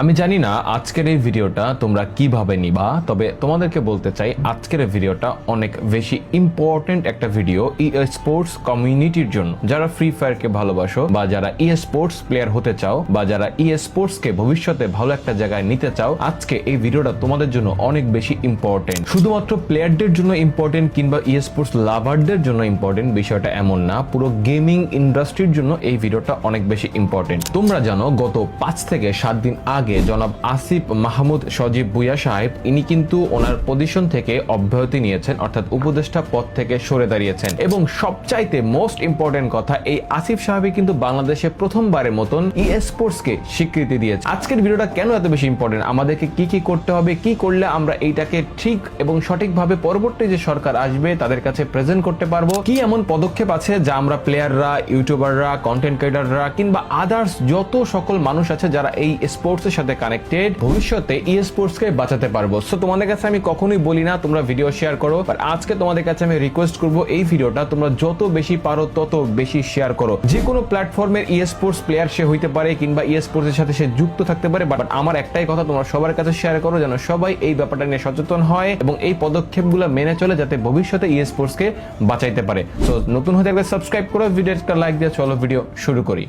আমি জানি না আজকের এই ভিডিওটা তোমরা কীভাবে নিবা, তবে তোমাদেরকে বলতে চাই আজকের এই ভিডিওটা অনেক বেশি ইম্পর্টেন্ট একটা ভিডিও ই স্পোর্টস কমিউনিটির জন্য। যারা ফ্রি ফায়ারকে ভালোবাসো বা যারা ই স্পোর্টস প্লেয়ার হতে চাও বা যারা ই স্পোর্টসকে ভবিষ্যতে ভালো একটা জায়গায় নিতে চাও, আজকে এই ভিডিওটা তোমাদের জন্য অনেক বেশি ইম্পর্টেন্ট শুধুমাত্র প্লেয়ারদের জন্য ইম্পর্টেন্ট কিংবা ই স্পোর্টস লাভারদের জন্য ইম্পর্টেন্ট বিষয়টা এমন না, পুরো গেমিং ইন্ডাস্ট্রির জন্য এই ভিডিওটা অনেক বেশি ইম্পর্টেন্ট তোমরা জানো গত পাঁচ থেকে সাত দিন আগে জনাব আসিফ মাহমুদ সজীব ভুইয়া সাহেব, ইনি কিন্তু ওনার পজিশন থেকে অব্যাহতি নিয়েছেন, অর্থাৎ উপদেষ্টা পদ থেকে সরে দাঁড়িয়েছেন। এবং সবচাইতে মোস্ট ইম্পর্টেন্ট কথা, এই আসিফ সাহেবই কিন্তু বাংলাদেশে প্রথমবারের মতন ই স্পোর্টস কে স্বীকৃতি দিয়েছে। আজকের ভিডিওটা কেন এত বেশি ইম্পর্টেন্ট আমাদেরকে কি কি করতে হবে, কি করলে আমরা এইটাকে ঠিক এবং সঠিকভাবে পরবর্তী যে সরকার আসবে, তাদের কাছে প্রেজেন্ট করতে পারব? কি এমন পদক্ষেপ আছে যা আমরা প্লেয়াররা ইউটিউবাররা কন্টেন্ট ক্রিয়েটাররা কিংবা আদার্স যত সকল মানুষ আছে যারা এই স্পোর্টস এর সাথে কানেক্টেড ভবিষ্যতে ই স্পোর্টস কে বাঁচাতে পারব। সো তোমাদের কাছে আমি কখনোই বলি না, তোমরা ভিডিও শেয়ার করো বাট আজকে তোমাদের কাছে আমি রিকোয়েস্ট করব এই ভিডিওটা তোমরা যত বেশি পারো, তত বেশি শেয়ার করো। যে কোনো প্ল্যাটফর্মের ই স্পোর্টস প্লেয়ার সে হইতে পারে, কিংবা ই স্পোর্টস এর সাথে সে যুক্ত থাকতে পারে বাট আমার একটাই কথা, তোমরা সবার কাছে শেয়ার করো, যেন সবাই এই ব্যাপারটা নিয়ে সচেতন হয়, এবং এই পদক্ষেপগুলো মেনে চলে যাতে ভবিষ্যতে ই স্পোর্টস কে বাঁচাইতে পারে। তো নতুন হতে থাকলে সাবস্ক্রাইব করো ভিডিওটা লাইক দিয়ে চলো ভিডিও শুরু করি।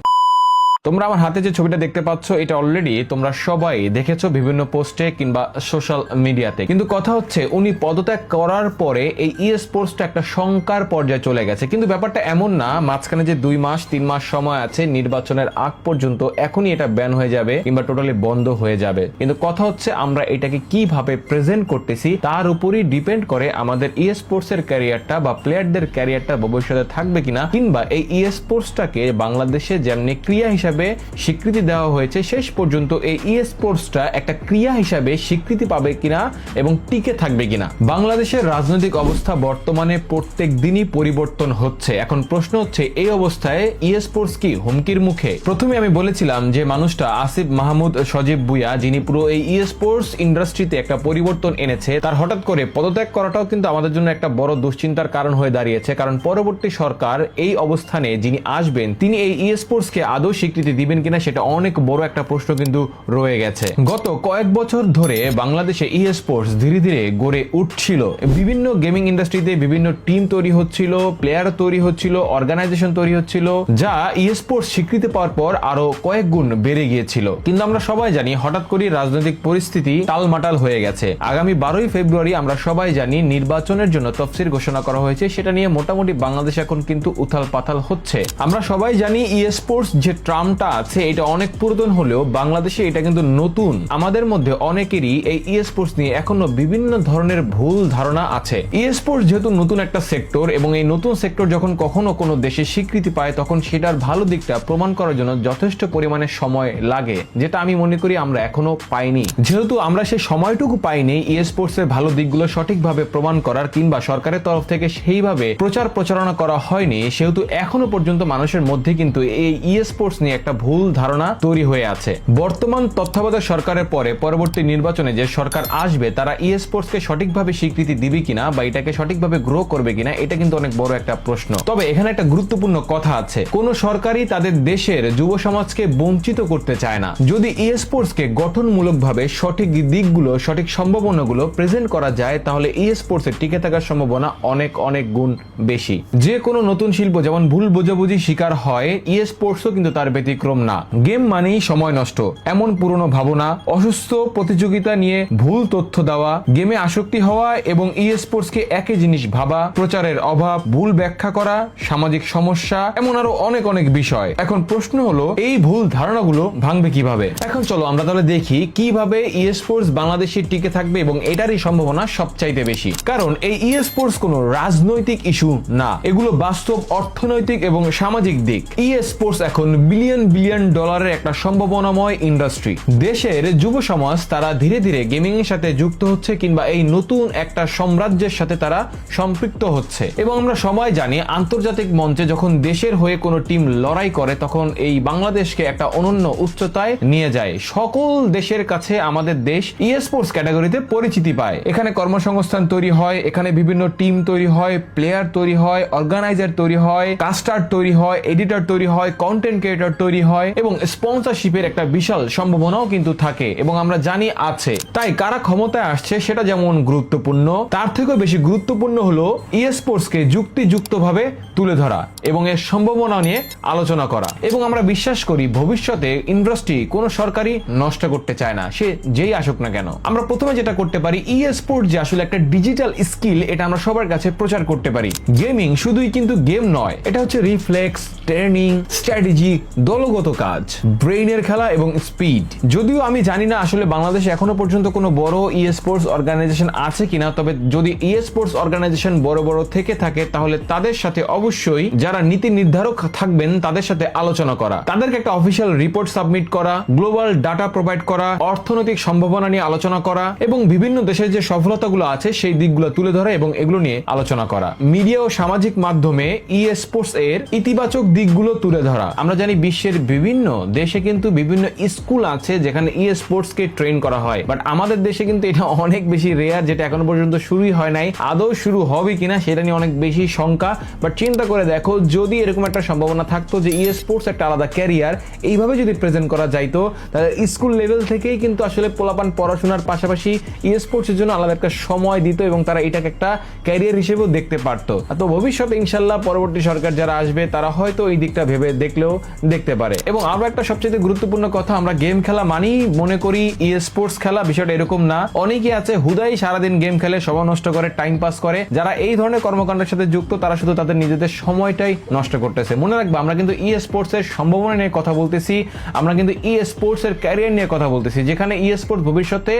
তোমরা আমার হাতে যে ছবিটা দেখতে পাচ্ছ, এটা অলরেডি তোমরা সবাই দেখেছ বিভিন্ন পোস্টে কিংবা সোশ্যাল মিডিয়াতে কিন্তু কথা হচ্ছে, উনি পদত্যাগ করার পরে এই ই স্পোর্টসটা একটা শঙ্কার পর্যায়ে চলে গেছে। কিন্তু ব্যাপারটা এমন না, মাঝখানে যে দুই মাস, তিন মাস সময় আছে, নির্বাচনের আগ পর্যন্ত এখনই এটা ব্যান হয়ে যাবে কিংবা টোটালি বন্ধ হয়ে যাবে। কিন্তু কথা হচ্ছে, আমরা এটাকে কীভাবে প্রেজেন্ট করতেছি, তার উপরই ডিপেন্ড করে আমাদের ই স্পোর্টস এর ক্যারিয়ারটা বা প্লেয়ারদের ক্যারিয়ারটা ভবিষ্যতে থাকবে কিনা, কিংবা এই ই স্পোর্টসটাকে বাংলাদেশে যেমনি ক্রিয়া হিসাবে স্বীকৃতি দেওয়া হয়েছে। শেষ পর্যন্ত এই ই স্পোর্টসটা একটা ক্রিয়া হিসাবে স্বীকৃতি পাবে কিনা এবং টিকে থাকবে কিনা? বাংলাদেশের রাজনৈতিক অবস্থা বর্তমানে প্রত্যেক দিনই পরিবর্তন হচ্ছে। এখন প্রশ্ন হচ্ছে, এই অবস্থায় ই স্পোর্টস কি হুমকির মুখে? প্রথমে আমি বলেছিলাম যে মানুষটা আসিফ মাহমুদ সজীব বুয়া যিনি পুরো এই ই স্পোর্টস ইন্ডাস্ট্রিতে একটা পরিবর্তন এনেছে, তার হঠাৎ করে পদত্যাগ করাটাও কিন্তু আমাদের জন্য একটা বড় দুশ্চিন্তার কারণ হয়ে দাঁড়িয়েছে। কারণ পরবর্তী সরকার এই অবস্থানে যিনি আসবেন, তিনি এই ই স্পোর্টস কে আদৌ স্বীকৃতি দিবেন কিনা সেটা অনেক বড় একটা প্রশ্ন কিন্তু রয়ে গেছে। গত কয়েক বছর ধরে বাংলাদেশে ই স্পোর্টস ধীরে ধীরে গড়ে উঠছিল। বিভিন্ন গেমিং ইন্ডাস্ট্রিতে বিভিন্ন টিম তৈরি হচ্ছিল প্লেয়ার তৈরি হচ্ছিল অর্গানাইজেশন তৈরি হচ্ছিল, যা ই স্পোর্টস স্বীকৃতি পাওয়ার পর আরও কয়েক গুণ বেড়ে গিয়েছিল। কিন্তু আমরা সবাই জানি হঠাৎ করে রাজনৈতিক পরিস্থিতি টালমাটাল হয়ে গেছে। আগামী বারোই ফেব্রুয়ারি আমরা সবাই জানি নির্বাচনের জন্য তফসির ঘোষণা করা হয়েছে। সেটা নিয়ে মোটামুটি বাংলাদেশ এখন কিন্তু উথাল পাথাল হচ্ছে। আমরা সবাই জানি ই স্পোর্টস যে ট্রামটা আছে, এটা অনেক পুরাতন হলেও বাংলাদেশে এটা কিন্তু নতুন। আমাদের মধ্যে অনেকেরই এই ই স্পোর্টস নিয়ে এখনও বিভিন্ন ধরনের ভুল ধারণা আছে। ই স্পোর্টস যেহেতু নতুন একটা সেক্টর এবং এই নতুন সেক্টর যখন কখনো কোনো দেশে স্বীকৃতি পায়, তখন সেটার ভালো দিকটা প্রমাণ করার জন্য যথেষ্ট পরিমাণে সময় লাগে, যেটা আমি মনে করি আমরা এখনও পাইনি। যেহেতু আমরা সেই সময়টুকু পাইনি ই স্পোর্টস এর ভালো দিকগুলো সঠিকভাবে প্রমাণ করার কিংবা সরকারের তরফ থেকে সেইভাবে প্রচার প্রচারণা করা হয়নি, সেহেতু এখনও পর্যন্ত মানুষের মধ্যে কিন্তু এই ই স্পোর্টস নিয়ে একটা ভুল ধারণা তৈরি হয়ে আছে। বর্তমান তত্ত্বাবধায়ক সরকারের পরে পরবর্তী নির্বাচনে যে সরকার আসবে, তারা ই স্পোর্টস কে সঠিকভাবে স্বীকৃতি দিবে কিনা বা এটাকে সঠিকভাবে গ্রো করবে কিনা, এটা কিন্তু অনেক বড় একটা প্রশ্ন। তবে এখানে একটা গুরুত্বপূর্ণ কথা আছে। কোন সরকারই তাদের দেশের যুব সমাজকে বঞ্চিত করতে চায় না। যদি ই স্পোর্টস কে গঠনমূলকভাবে সঠিক দিকগুলো, সঠিক সম্ভাবনাগুলো প্রেজেন্ট করা যায়, তাহলে ই স্পোর্টস এর টিকে থাকার সম্ভাবনা অনেক অনেক গুণ বেশি। যে কোনো নতুন শিল্প, যেমন ভুল বোঝাবুঝি শিকার হয় ই স্পোর্টসও কিন্তু তার ব্যতিক্রম না। গেম মানেই সময় নষ্ট। এমন পুরনো ভাবনা, অসুস্থ প্রতিযোগিতা নিয়ে ভুল তথ্য দেওয়া, গেমে আসক্তি হওয়া এবং ই স্পোর্টস কে একই জিনিস ভাবা, প্রচারের অভাব, ভুল ব্যাখ্যা করা, সামাজিক সমস্যা, এমন আরও অনেক অনেক বিষয়। এখন প্রশ্ন হলো, এই ভুল ধারণাগুলো ভাঙবে কীভাবে? এখন চলো আমরা তাহলে দেখি কীভাবে ই স্পোর্টস বাংলাদেশে টিকে থাকবে এবং এটারই সম্ভাবনা সবচাইতে বেশি। কারণ এই ই স্পোর্টস কোনো রাজনৈতিক ইস্যু না। এগুলো বাস্তব অর্থনৈতিক এবং সামাজিক দিক। ই স্পোর্টস এখন বিলিয়ন বিলিয়ন বিলিয়ন ডলারের একটা সম্ভাবনাময় ইন্ডাস্ট্রি। দেশের যুব সমাজ তারা ধীরে ধীরে গেমিং এর সাথে যুক্ত হচ্ছে কিংবা এই নতুন একটা সাম্রাজ্যের সাথে তারা সম্পৃক্ত হচ্ছে। এবং আমরা সবাই জানি, আন্তর্জাতিক মঞ্চে যখন দেশের হয়ে কোনো টিম লড়াই করে, তখন এই বাংলাদেশকে একটা অনন্য উচ্চতায় নিয়ে যায়। সকল দেশের কাছে আমাদের দেশ ই স্পোর্টস ক্যাটাগরিতে পরিচিতি পায়। এখানে কর্মসংস্থান তৈরি হয়, এখানে বিভিন্ন টিম তৈরি হয় প্লেয়ার তৈরি হয় অর্গানাইজার তৈরি হয় কাস্টার তৈরি হয় এডিটর তৈরি হয় কন্টেন্ট ক্রিয়েটর তৈরি তৈরি হয় এবং স্পন্সরশিপের একটা বিশাল সম্ভাবনাও কিন্তু থাকে এবং আমরা জানি আছে। তাই কারা ক্ষমতায় আসছে সেটা যেমন গুরুত্বপূর্ণ, তার থেকেও বেশি গুরুত্বপূর্ণ হলো ই স্পোর্টসকে যুক্তিযুক্তভাবে তুলে ধরা এবং এর সম্ভাবনা নিয়ে আলোচনা করা। এবং আমরা বিশ্বাস করি ভবিষ্যতে ইন্ডাস্ট্রি কোনো সরকারি নষ্ট করতে চায় না, সে যেই আসুক না কেন। আমরা প্রথমে যেটা করতে পারি ই স্পোর্ট যে আসলে একটা ডিজিটাল স্কিল এটা আমরা সবার কাছে প্রচার করতে পারি। গেমিং শুধুই কিন্তু গেম নয়, এটা হচ্ছে রিফ্লেক্স ট্রেনিং স্ট্র্যাটেজি দলগত কাজ, ব্রেইনের খেলা এবং স্পিড। যদিও আমি জানি না আসলে বাংলাদেশে এখনও পর্যন্ত কোনো বড় ই স্পোর্টস অর্গানাইজেশন আছে কিনা, তবে যদি ই স্পোর্টস অর্গানাইজেশন বড় বড় থেকে থাকে, তাহলে তাদের সাথে অবশ্যই যারা নীতি নির্ধারক থাকবেন, তাদের সাথে আলোচনা করা। তাদেরকে একটা অফিসিয়াল রিপোর্ট সাবমিট করা গ্লোবাল ডাটা প্রোভাইড করা, অর্থনৈতিক সম্ভাবনা নিয়ে আলোচনা করা, এবং বিভিন্ন দেশের যে সফলতাগুলো আছে, সেই দিকগুলো তুলে ধরা এবং এগুলো নিয়ে আলোচনা করা। মিডিয়া ও সামাজিক মাধ্যমে ই স্পোর্টস এর ইতিবাচক দিকগুলো তুলে ধরা। আমরা জানি বিশ্বের বিভিন্ন দেশে কিন্তু বিভিন্ন স্কুল আছে যেখানে ই স্পোর্টস কে ট্রেন করা হয়। বাট আমাদের দেশে কিন্তু এটা অনেক বেশি রেয়ার যেটা এখনও পর্যন্ত শুরুই হয় নাই। আদৌ শুরু হবে কিনা সেটা নিয়ে অনেক বেশি শঙ্কা। বাট চিন্তা করে দেখো, যদি এরকম একটা সম্ভাবনা থাকতো যে ই স্পোর্টস একটা আলাদা ক্যারিয়ার এইভাবে যদি প্রেজেন্ট করা যাইতো, তাহলে স্কুল লেভেল থেকেই কিন্তু আসলে পোলাপান পড়াশোনার পাশাপাশি ই স্পোর্টস এর জন্য আলাদা একটা সময় দিত এবং তারা এটাকে একটা ক্যারিয়ার হিসেবেও দেখতে পারতো। তো ভবিষ্যতে ইনশাল্লাহ পরবর্তী সরকার যারা আসবে, তারা হয়তো এই দিকটা ভেবে দেখলেও দেখতে পারে। এবং আরও একটা সবচেয়ে গুরুত্বপূর্ণ কথা, আমরা গেম খেলা মানেই মনে করি ই স্পোর্টস খেলা, বিষয়টা এরকম না। অনেকে আছে, হুদাই সারাদিন গেম খেলে, সময় নষ্ট করে টাইম পাস করে। যারা এই ধরনের কর্মকাণ্ডের সাথে যুক্ত, তারা শুধু তাদের নিজেদের সময়টাই নষ্ট করতেছে। মনে রাখবে, আমরা কিন্তু ই স্পোর্টস এর সম্ভাবনা নিয়ে কথা বলতেছি, আমরা কিন্তু ই স্পোর্টস এর ক্যারিয়ার নিয়ে কথা বলতেছি, যেখানে ই স্পোর্টস ভবিষ্যতে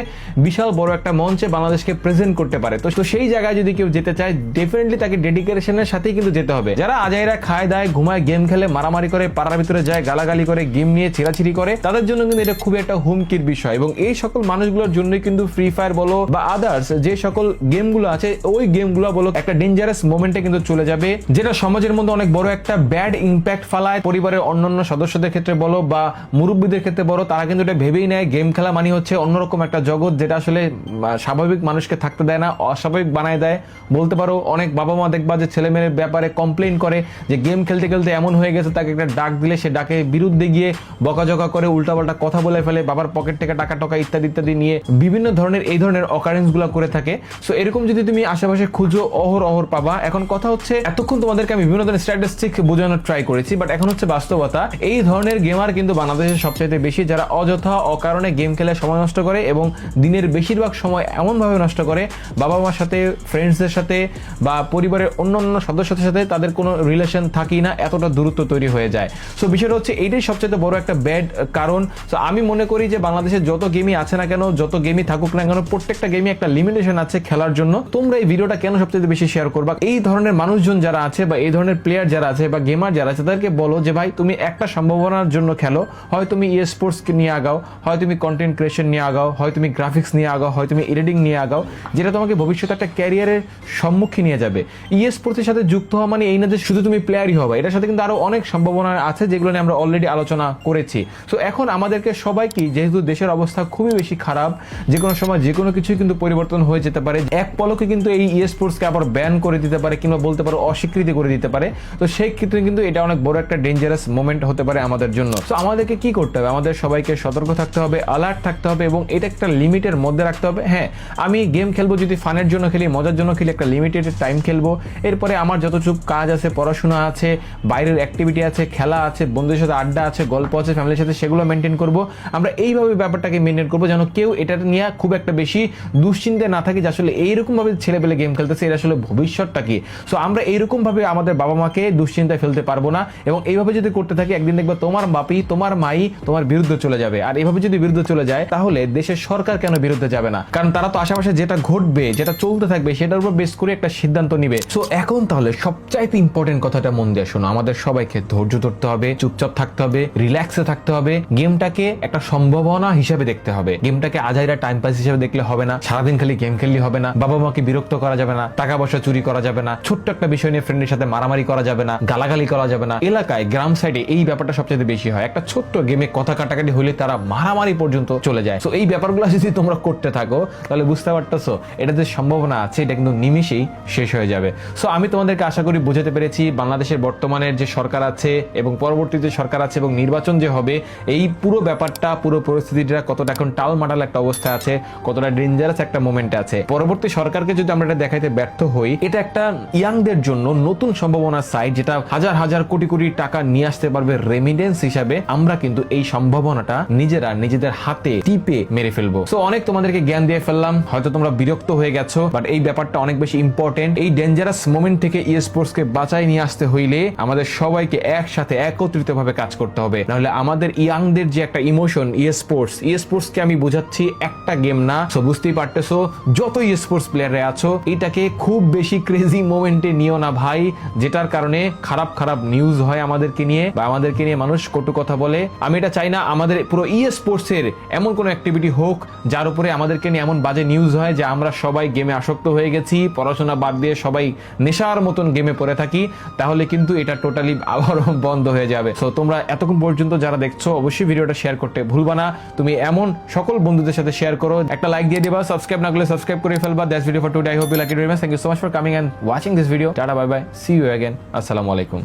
বিশাল বড় একটা মঞ্চে বাংলাদেশকে প্রেজেন্ট করতে পারে। তো সেই জায়গায় যদি কেউ যেতে চায় ডেফিনেটলি তাকে ডেডিকেশনের সাথেই কিন্তু যেতে হবে। যারা আজাইরা খায়, দায়, ঘুমায়, গেম খেলে, মারামারি করে, পাড়ার ভিতরে যায় গালাগালি করে, গেম নিয়ে ছিঁড়াছিড়ি করে, তাদের জন্য কিন্তু এটা খুবই একটা হুমকির বিষয়। এবং এই সকল মানুষগুলোর জন্যই কিন্তু ফ্রি ফায়ার বলো বা আদার্স যে সকল গেমগুলো আছে, ওই গেমগুলো বলো একটা ডেঞ্জারাস মোমেন্টে কিন্তু চলে যাবে, যেটা সমাজের মধ্যে অনেক বড় একটা ব্যাড ইম্প্যাক্ট ফালায়। পরিবারের অন্যান্য সদস্যদের ক্ষেত্রে বলো বা মুরব্বীদের ক্ষেত্রে বলো, তারা কিন্তু এটা ভেবেই নেয়। গেম খেলা মানে হচ্ছে অন্যরকম একটা জগৎ, যেটা আসলে স্বাভাবিক মানুষকে থাকতে দেয় না, অস্বাভাবিক বানায় দেয়। বলতে পারো, অনেক বাবা মা দেখবা যে ছেলে মেয়ের ব্যাপারে কমপ্লেন করে যে গেম খেলতে খেলতে এমন হয়ে গেছে, তাকে একটা ডাক দিলে সে ডাকে বিরুদ্ধে গিয়ে বকাঝকা করে উল্টাপাল্টা কথা বলে ফেলে, বাবার পকেট থেকে টাকা টাকা ইত্যাদি ইত্যাদি নিয়ে বিভিন্ন ধরনের, এই ধরনের অকারেন্সগুলো করে থাকে। সো এরকম যদি তুমি আশেপাশে খুঁজো, অহর অহর পাবা। এখন কথা হচ্ছে, এতক্ষণ তোমাদেরকে আমি বিভিন্ন ধরনের স্ট্যাটিস্টিক বোঝানোর ট্রাই করেছি বাট এখন হচ্ছে বাস্তবতা। এই ধরনের গেমার কিন্তু বাংলাদেশের সবচাইতে বেশি, যারা অযথা অকারণে গেম খেলে সময় নষ্ট করে এবং দিনের বেশিরভাগ সময় এমনভাবে নষ্ট করে বাবা মার সাথে ফ্রেন্ডসদের সাথে বা পরিবারের অন্য অন্য সদস্যদের সাথে তাদের কোনো রিলেশন থাকি না, এতটা দূরত্ব তৈরি হয়ে যায়। সো বিষয়টা হচ্ছে এইটাই সবচেয়ে বড় একটা ব্যাড কারণ। সো আমি মনে করি যে বাংলাদেশে যত গেমই আছে না কেন, যত গেমই থাকুক না কেন, প্রত্যেকটা গেমে একটা লিমিটেশন আছে খেলার জন্য। তোমরা এই ভিডিওটা কেন সবচেয়ে বেশি শেয়ার করবা? এই ধরনের মানুষজন যারা আছে বা এই ধরনের প্লেয়ার যারা আছে বা গেমার যারা আছে, তাদেরকে বলো যে, ভাই, তুমি একটা সম্ভাবনার জন্য খেলো। হয় তুমি ই স্পোর্টস নিয়ে আগাও, হয় তুমি কন্টেন্ট ক্রিয়েশন নিয়ে আগাও, হয় তুমি গ্রাফিক্স নিয়ে আগাও, হয় তুমি এডিটিং নিয়ে আগাও, যেটা তোমাকে ভবিষ্যতে একটা ক্যারিয়ারের সম্মুখীন নিয়ে যাবে। ই স্পোর্টসের সাথে যুক্ত হওয়া মানে এই না যে শুধু তুমি প্লেয়ারই হবে। এটার সাথে কিন্তু আরও অনেক সম্ভাবনা আছে যেগুলো নিয়ে আমরা অলরেডি আলোচনা করেছি। সো এখন আমাদেরকে সবাইকে, যেহেতু দেশের অবস্থা খুবই বেশি খারাপ, যে কোনো সময় যে কোনো কিছুই কিন্তু পরিবর্তন হয়ে যেতে পারে। এক পলকে কিন্তু এই ই স্পোর্টসকে আবার ব্যান করে দিতে পারে কিংবা বলতে পারো অস্বীকৃতি করে দিতে পারে। তো সেই ক্ষেত্রে কিন্তু এটা অনেক বড় একটা ডেঞ্জারাস মোমেন্ট হতে পারে আমাদের জন্য। তো আমাদেরকে কি করতে হবে? আমাদের সবাইকে সতর্ক থাকতে হবে অ্যালার্ট থাকতে হবে এবং এটা একটা লিমিটের মধ্যে রাখতে হবে। হ্যাঁ আমি গেম খেলব যদি ফানের জন্য খেলি, মজার জন্য খেলি, একটা লিমিটেড টাইম খেলব। এরপরে আমার যতটুকু কাজ আছে, পড়াশোনা আছে, বাইরের অ্যাক্টিভিটি আছে, খেলা আছে বন্ধুদের সাথে আড্ডা আছে, গল্প আছে ফ্যামিলির সাথে সেগুলো মেনটেন করব। আমরা এইভাবে ব্যাপারটাকে মেনটেন করব যেন কেউ এটা নিয়ে খুব একটা বেশি দুশ্চিন্তায় না থাকি যে আসলে এইরকম ভাবে ছেলেপেলে গেম খেলতেছে, এর আসলে ভবিষ্যৎটা কি? সো আমরা এইরকম ভাবে আমাদের বাবা মাকে দুশ্চিন্তায় ফেলতে পারব না এবং এইভাবে যদি করতে থাকি, একদিন দেখবে তোমার বাপি, তোমার মাই তোমার বিরুদ্ধে চলে যাবে। আর এইভাবে যদি বিরুদ্ধে চলে যায়, তাহলে দেশের সরকার কেন বিরুদ্ধে যাবে না? কারণ তারা তো আশেপাশে যেটা ঘটবে, যেটা চলতে থাকবে, সেটার উপর বেস করে একটা সিদ্ধান্ত নিবে। সো এখন তাহলে সবচাইতে ইম্পর্টেন্ট কথাটা মন দিয়ে শোনো। আমাদের সবাইকে ধৈর্য ধরতে হবে, চুপচাপ থাকতে হবে রিল্যাক্সে থাকতে হবে গেমটাকে একটা সম্ভাবনা হিসেবে দেখতে হবে। গেমটাকে আজাইরা টাইম পাস হিসেবে দেখলে হবে না, সারাদিন খালি গেম খেললে হবে না বাবা মাকে বিরক্ত করা যাবে না টাকা পয়সা চুরি করা যাবে না, ছোট্ট একটা বিষয় নিয়ে ফ্রেন্ডের সাথে মারামারি করা যাবে না, গালাগালি করা যাবে না। এলাকায়, গ্রাম সাইডে এই ব্যাপারটা সবচেয়ে বেশি হয়। একটা ছোট্ট গেমে কথা কাটাকাটি হলে তারা মারামারি পর্যন্ত চলে যায়। তো এই ব্যাপারগুলো যদি তোমরা করতে থাকো, তাহলে বুঝতে পারতেছো, এটা যে সম্ভাবনা আছে, এটা কিন্তু নিমিশেই শেষ হয়ে যাবে। সো আমি তোমাদেরকে আশা করি বুঝাতে পেরেছি, বাংলাদেশের বর্তমানের যে সরকার আছে এবং পরবর্তী যে সরকার আছে এবং নির্বাচন যে হবে, এই পুরো ব্যাপারটা, পুরো পরিস্থিতিটা কতটা এখন টালমাটাল একটা অবস্থা আছে, কতটা ডেঞ্জারাস একটা মোমেন্টে আছে। পরবর্তী সরকারকে যদি আমরা এটা দেখাইতে ব্যর্থ হই, এটা একটা ইয়াংদের জন্য নতুন সম্ভাবনার সাইট যেটা হাজার হাজার কোটি কোটি টাকা নিয়ে আসতে পারবে রেমিডেন্স হিসাবে। আমরা কিন্তু এই সম্ভাবনাটা নিজেরা, নিজেদের হাতে টিপে মেরে ফেলব। সো অনেক তোমাদেরকে জ্ঞান দিয়ে ফেললাম, হয়তো তোমরা বিরক্ত হয়ে গেছো বাট এই ব্যাপারটা অনেক বেশি ইম্পর্টেন্ট এই ডেঞ্জারাস মোমেন্ট থেকে ই স্পোর্টস কে বাঁচাই নিয়ে আসতে হইলে আমাদের সবাইকে একসাথে একত্রিত ভাবে কাজ করতে হবে। নাহলে আমাদের ইয়াংদের যে একটা emotion esports esports কে আমি বোঝাচ্ছি একটা গেম না। সো বুঝতেই পারতেছো যত ই স্পোর্টস প্লেয়ারে আছো, এটাকে খুব বেশি ক্রেজি মোমেন্টে নিও না ভাই, যেটার কারণে খারাপ খারাপ নিউজ হয় আমাদেরকে নিয়ে বা আমাদেরকে নিয়ে মানুষ কটু কথা বলে। আমি এটা চাই না আমাদের পুরো ই স্পোর্টস এর এমন কোনো অ্যাক্টিভিটি হোক, যার উপরে আমাদেরকে নিয়ে এমন বাজে নিউজ হয় যে আমরা সবাই গেমে আসক্ত হয়ে গেছি, পড়াশোনা বাদ দিয়ে সবাই নেশার মতন গেমে পড়ে থাকি, তাহলে কিন্তু এটা টোটালি আবারও বন্ধ হয়ে যাবে। সো তোমরা এতক্ষণ পর্যন্ত যারা দেখছ, অবশ্যই ভিডিওটা শেয়ার করতে ভুলবা না। তুমি এমন সকল বন্ধুদের সাথে শেয়ার করো। একটা লাইক দিয়ে দিবা সাবস্ক্রাইব না করলে সাবস্ক্রাইব করে ফেলবা। That's video for today I hope you like it very much thank you so much for coming and watching this video tata bye bye see you again আসসালামু আলাইকুম